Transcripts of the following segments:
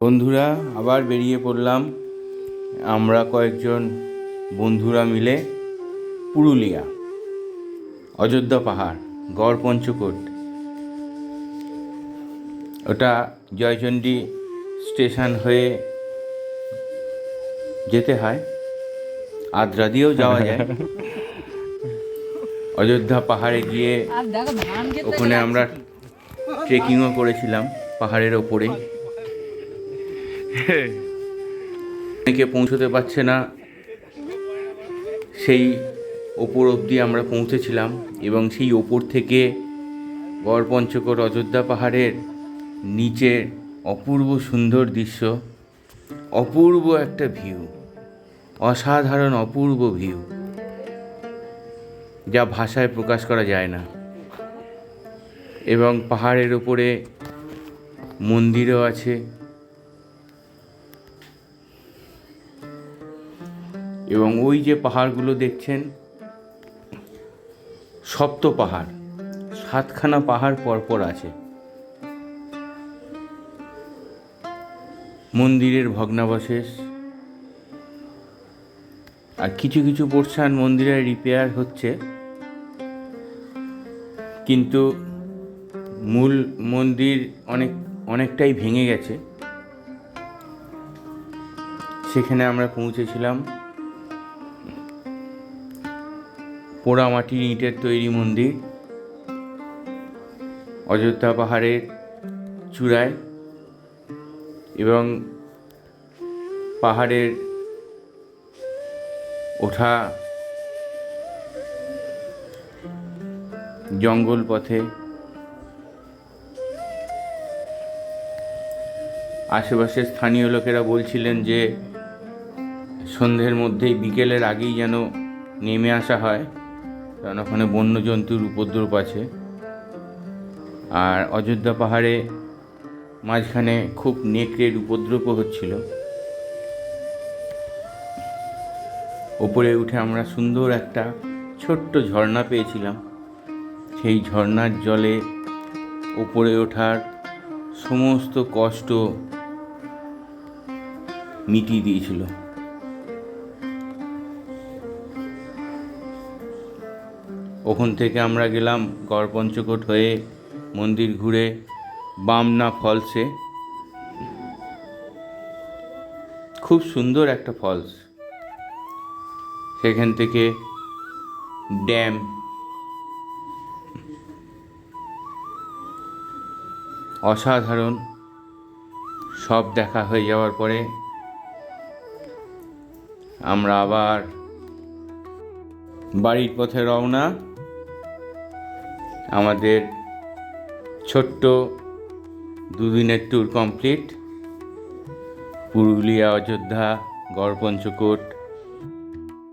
বন্ধুরা আবার বেরিয়ে পড়লাম। আমরা কয়েকজন বন্ধুরা মিলে পুরুলিয়া অযোধ্যা পাহাড় গড় পঞ্চকোট। ওটা জয়চণ্ডী স্টেশন হয়ে যেতে হয়। আদ্রা দিয়েও যাওয়া যায়। অযোধ্যা পাহাড়ে গিয়ে ওখানে আমরা ট্রেকিংও করেছিলাম পাহাড়ের ওপরে অনেকে পৌঁছতে পারছে না। সেই ওপর অবধি আমরা পৌঁছেছিলাম এবং সেই ওপর থেকে গড় পঞ্চকোট অযোধ্যা পাহাড়ের নিচে অপূর্ব সুন্দর দৃশ্য, অপূর্ব একটা ভিউ অসাধারণ অপূর্ব ভিউ যা ভাষায় প্রকাশ করা যায় না। এবং পাহাড়ের ওপরে মন্দিরও আছে এবং ওই যে পাহাড়গুলো দেখছেন, সপ্ত পাহাড়, সাতখানা পাহাড় পরপর আছে। মন্দিরের ভগ্নাবশেষ। আর কিছু কিছু পোর্শন মন্দিরের রিপেয়ার হচ্ছে। কিন্তু মূল মন্দির অনেক, অনেকটাই ভেঙে গেছে। সেখানে আমরা পৌঁছেছিলাম। পোড়া মাটির ইটের তৈরি মন্দির, অযোধ্যা পাহাড়ের চূড়ায় এবং পাহাড়ের ওঠা জঙ্গল পথে আশেপাশের স্থানীয় লোকেরা বলছিলেন যে সন্ধ্যের মধ্যেই বিকেলের আগেই যেন নেমে আসা হয়। কারণ ওখানে বন্যজন্তুর উপদ্রব আছে। আর অযোধ্যা পাহাড়ে মাঝখানে খুব নেকড়ের উপদ্রবও হচ্ছিল। ওপরে উঠে আমরা সুন্দর একটা ছোট্ট ঝর্ণা পেয়েছিলাম। সেই ঝর্ণার জলে ওপরে ওঠার সমস্ত কষ্ট মিটিয়ে দিয়েছিল। ওখান থেকে আমরা গেলাম গড় পঞ্চকোট হয়ে মন্দির ঘুরে বামনা ফলসে। খুব সুন্দর একটা ফলস। সেখান থেকে ড্যাম। অসাধারণ। সব দেখা হয়ে যাওয়ার পরে আমরা আবার বাড়ির পথে রওনা। আমাদের ছোট্ট দুদিনের ট্যুর কমপ্লিট পুরুলিয়া, অযোধ্যা, গড়পঞ্চকোট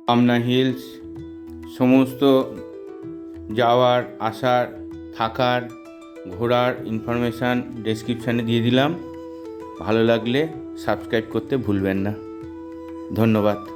আমনা হিলস সমস্ত যাওয়ার, আসার, থাকার, ঘোরার ইনফরমেশান ডেসক্রিপশানে দিয়ে দিলাম। ভালো লাগলে সাবস্ক্রাইব করতে ভুলবেন না। ধন্যবাদ।